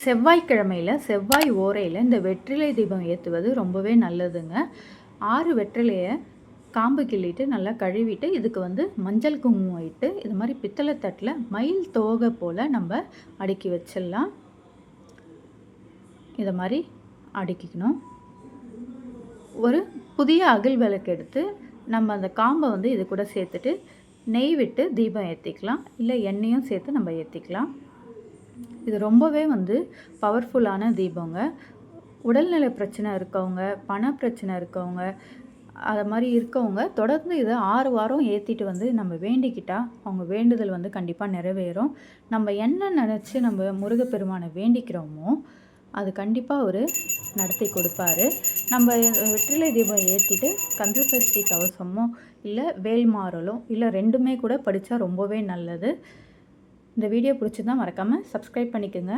செவ்வாய்க்கிழமையில் செவ்வாய் ஓரையில் இந்த வெற்றிலை தீபம் ஏற்றுவது ரொம்பவே நல்லதுங்க. ஆறு வெற்றிலையை காம்பு கிள்ளிட்டு நல்லா கழுவிட்டு இதுக்கு வந்து மஞ்சள் குங்குமம் இட்டு இது மாதிரி பித்தளை தட்டில் மயில் தோகை போல் நம்ம அடுக்கி வச்சிடலாம். இதை மாதிரி அடுக்கிக்கணும். ஒரு புதிய அகில் விளக்கு எடுத்து நம்ம அந்த காம்பை வந்து இது கூட சேர்த்துட்டு நெய் விட்டு தீபம் ஏற்றிக்கலாம் இல்லை எண்ணெயும் சேர்த்து நம்ம ஏற்றிக்கலாம் இது ரொம்பவே வந்து பவர்ஃபுல்லான தீபங்க. உடல்நல பிரச்சனை இருக்கவங்க பண பிரச்சனை இருக்கவங்க அது மாதிரி இருக்கவங்க தொடர்ந்து இதை ஆறு வாரம் ஏற்றிட்டு வந்து நம்ம வேண்டிக்கிட்டால் அவங்க வேண்டுதல் வந்து கண்டிப்பாக நிறைவேறும். நம்ம என்ன நினச்சி நம்ம முருகப்பெருமானை வேண்டிக்கிறோமோ அது கண்டிப்பாக அவர் நடத்தி கொடுப்பாரு. நம்ம வெற்றிலை தீபம் ஏற்றிட்டு கந்தசஷ்டி கவசமோ இல்லை வேல்மாறலோ இல்லை ரெண்டுமே கூட படித்தா ரொம்பவே நல்லது. இந்த வீடியோ பிடிச்சிருந்தால் மறக்காமல் சப்ஸ்கிரைப் பண்ணிக்கோங்க.